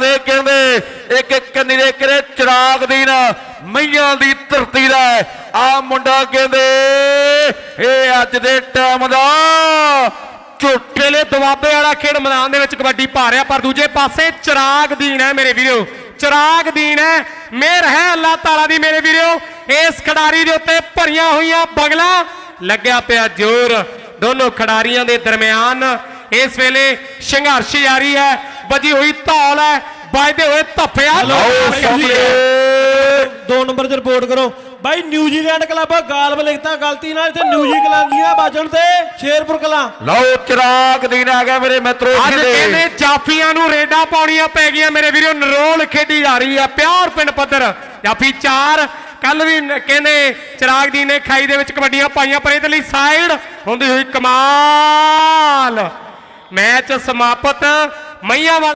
ਕਰਦੇ ਕਹਿੰਦੇ, ਇੱਕ ਇੱਕ ਨਿਰੇ ਕਰੇ ਚਰਾਗ ਦੀ ਨਾ ਮਈਆਂ ਦੀ ਧਰਤੀ ਦਾ ਆ ਮੁੰਡਾ ਕਹਿੰਦੇ, ਇਹ ਅੱਜ ਦੇ ਟਾਈਮ ਦਾ ਝੋਟੇਲੇ ਦਵਾਬੇ ਵਾਲਾ ਖੇਡ ਮੈਦਾਨ ਦੇ ਵਿੱਚ ਕਬੱਡੀ ਪਾ ਰਿਹਾ, ਪਰ ਦੂਜੇ ਪਾਸੇ ਚਰਾਗ ਦੀਨ ਹੈ ਮੇਰੇ ਵੀਰੋ। ਚਰਾਗ ਦੀਨ ਹੈ, ਮਿਹਰ ਹੈ, ਅੱਲਾਹ ਤਾਲਾ ਦੀ ਮੇਰੇ ਵੀਰੋ। ਇਸ ਖਿਡਾਰੀ ਦੇ ਉੱਤੇ ਭਰੀਆਂ ਹੋਈਆਂ ਬਗਲਾ, ਲੱਗਿਆ ਪਿਆ ਜ਼ੋਰ। ਦੋਨੋਂ ਖਿਡਾਰੀਆਂ ਦੇ ਦਰਮਿਆਨ ਇਸ ਵੇਲੇ ਸੰਘਰਸ਼ ਜਾਰੀ ਹੈ। ਵੱਜੀ ਹੋਈ ਧੌਲ ਹੈ। ਵੱਜਦੇ ਹੋਏ ਸਾਹਮਣੇ ਦੋ ਨੰਬਰ 'ਚ ਰਿਪੋਰਟ ਕਰੋ। ਬਾਈ ਨਿਊਜ਼ੀਲੈਂਡ ਕਲੱਬ ਗਾਲਬ ਲਿਖਤਾ ਗਲਤੀ ਨਾਲ ਇੱਥੇ ਨਿਊਜ਼ੀਲੈਂਡੀਆਂ ਬਾਜਣ ਤੇ ਸ਼ੇਰਪੁਰ ਕਲਾਂ। ਲਓ ਚਿਰਾਗ ਦੀਨ ਆ ਗਿਆ ਮੇਰੇ ਮਿੱਤਰੋ ਅੱਜ ਕਹਿੰਦੇ ਜਾਫੀਆਂ ਨੂੰ ਰੇਡਾਂ ਪਾਉਣੀਆਂ ਪੈ ਗਈਆਂ ਮੇਰੇ ਵੀਰੋ ਨਰੋਲ ਖੇਡੀ ਜਾ ਰਹੀ ਆ ਪਿਆਰ ਪਿੰਡ ਪੱਧਰ। ਜਾਫੀ 4 ਕੱਲ ਵੀ ਕਹਿੰਦੇ ਚਿਰਾਗ ਦੀ ਨੇ ਖਾਈ ਦੇ ਵਿੱਚ ਕਬੱਡੀਆਂ ਪਾਈਆਂ ਪਰ ਇਹਦੇ ਲਈ ਸਾਈਡ ਹੁੰਦੀ ਹੋਈ ਕਮਾਲ। ਮੈਚ ਸਮਾਪਤ। ਮਈਆਂ